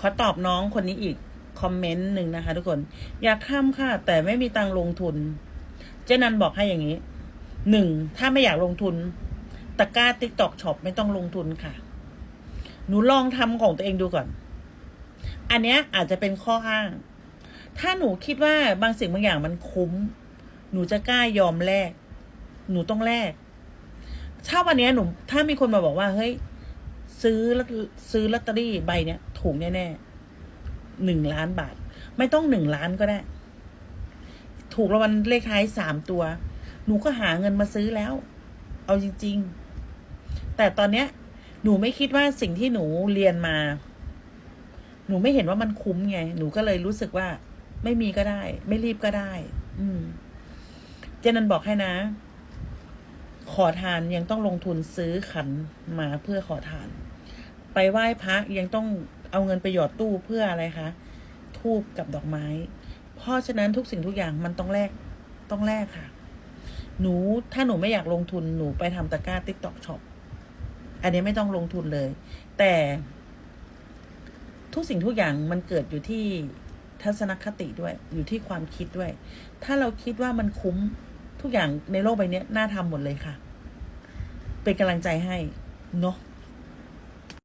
ขอตอบน้องคนนี้อีกคอมเมนต์หนึ่งนะคะ ทุกคน อยากข้ามค่ะ แต่ไม่มีตังลงทุน เจนันบอกให้อย่างนี้หนึ่งถ้าไม่อยากลงทุนตะกร้าติ๊กตอกช็อปไม่ต้องลงทุนค่ะ หนูลองทำของตัวเองดูก่อน อันเนี้ยอาจจะเป็นข้ออ้าง ถ้าหนูคิดว่าบางสิ่งบางอย่างมันคุ้ม หนูจะกล้ายอมแลกหนูต้องแลกถ้าวันนี้หนู ถ้ามีคนมาบอกว่า เฮ้ย ซื้อลอซื้อลอตเตอรี่ใบเนี้ยถูกแน่ๆหนึ่งล้านบาท ไม่ต้องหนึ่งล้านก็ได้ ถูกรางวัลเลขท้ายสามตัว หนูก็หาเงินมาซื้อแล้ว เอาจริง ๆ แต่ตอนเนี้ย หนูไม่คิดว่าสิ่งที่หนูเรียนมา หนูไม่เห็นว่ามันคุ้มไง หนูก็เลยรู้สึกว่า ไม่มีก็ได้ ไม่รีบก็ได้ อืม เจนันบอกให้นะขอทานยังต้องลงทุนซื้อขันมาเพื่อขอทาน ไปไหว้พระยังต้องเอาเงินไปหยอดตู้เพื่ออะไรคะทูบกับดอกไม้ เพราะฉะนั้นทุกสิ่งทุกอย่างมันต้องแลกต้องแลกค่ะ หนูถ้าหนูไม่อยากลงทุนหนูไปทำตะกร้าติ๊กต็อกช็อปอันนี้ไม่ต้องลงทุนเลย แต่ทุกสิ่งทุกอย่างมันเกิดอยู่ที่ทัศนคติด้วย อยู่ที่ความคิดด้วย ถ้าเราคิดว่ามันคุ้มทุกอย่างในโลกใบนี้น่าทำหมดเลยค่ะ เป็นกำลังใจให้ เนาะ